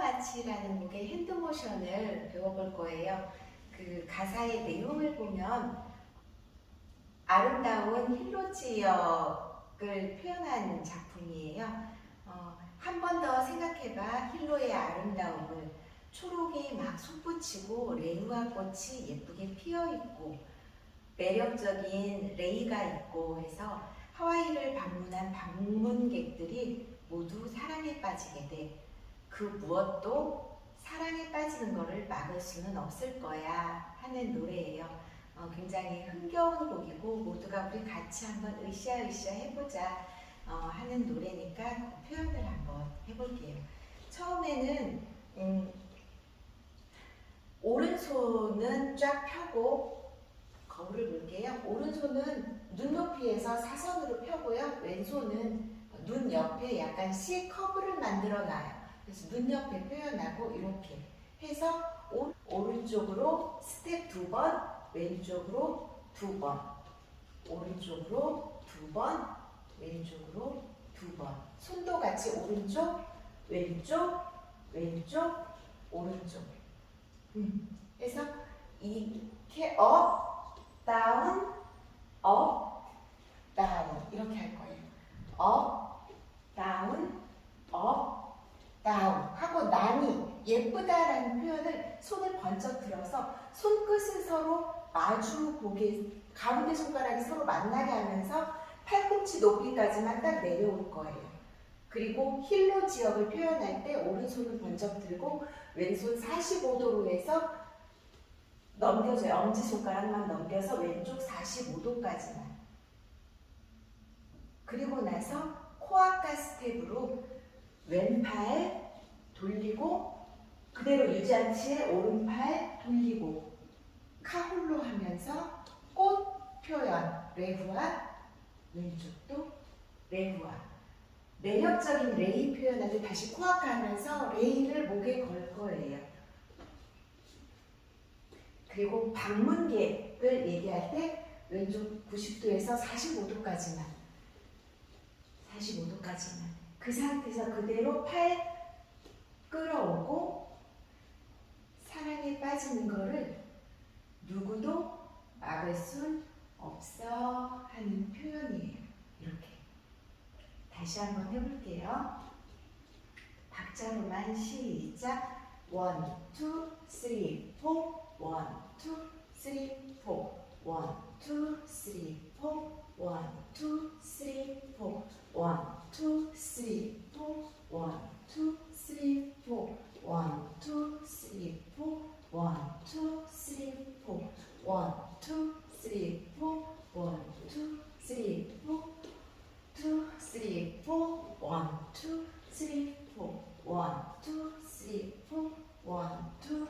마치라는 곡의 핸드모션을 배워볼 거예요. 그 가사의 내용을 보면 아름다운 힐로 지역을 표현한 작품이에요. 어, 한 번 더 생각해봐 힐로의 아름다움을 초록이 막 솟구치고 레이와 꽃이 예쁘게 피어 있고 매력적인 레이가 있고 해서 하와이를 방문한 방문객들이 모두 사랑에 빠지게 돼. 그 무엇도 사랑에 빠지는 것을 막을 수는 없을 거야 하는 노래예요. 어, 굉장히 흥겨운 곡이고 모두가 우리 같이 한번 으쌰으쌰 해보자 어, 하는 노래니까 그 표현을 한번 해볼게요. 처음에는 음, 오른손은 쫙 펴고 거울을 볼게요. 오른손은 눈높이에서 사선으로 펴고요. 왼손은 눈 옆에 약간 C 커브를 만들어 놔요. 그래서 눈 옆에 표현하고 이렇게 해서 오, 오른쪽으로 스텝 두 번, 왼쪽으로 두 번, 오른쪽으로 두 번, 왼쪽으로 두 번. 손도 같이 오른쪽, 왼쪽, 왼쪽, 오른쪽. 음. 그래서 이렇게 업, 다운, 업, 다운 이렇게 할 거예요. 업, 다운, 업, 다운 하고 나니 예쁘다라는 표현을 손을 번쩍 들어서 손끝을 서로 마주 보게 가운데 손가락이 서로 만나게 하면서 팔꿈치 높이까지만 딱 내려올 거예요. 그리고 힐로 지역을 표현할 때 오른손을 번쩍 들고 왼손 45도로 해서 넘겨줘요. 엄지손가락만 넘겨서 왼쪽 45도까지만. 그리고 나서 코아카 스텝으로 왼팔 돌리고 그대로 유지한 채 오른팔 돌리고 카홀로 하면서 꽃 표현 레후아 왼쪽도 레후아 매력적인 레이 표현할 때 다시 코아카 하면서 레이를 목에 걸 거예요. 그리고 방문객을 얘기할 때 왼쪽 90도에서 45도까지만 45도까지만 그 상태에서 그대로 팔 끌어오고 사랑에 빠지는 거를 누구도 막을 순 없어 하는 표현이에요. 이렇게. 다시 한번 해볼게요. 박자로만 시작. 1, 2, 3, 4. 1, 2, 3, 4. 1, 2, 3, 4. 1, 2, One, two, three, four. One, two, three, four. One, two, three, four. One, two, three, four. Two, three, four. One, two, three, four. One, two, three, four. One, two,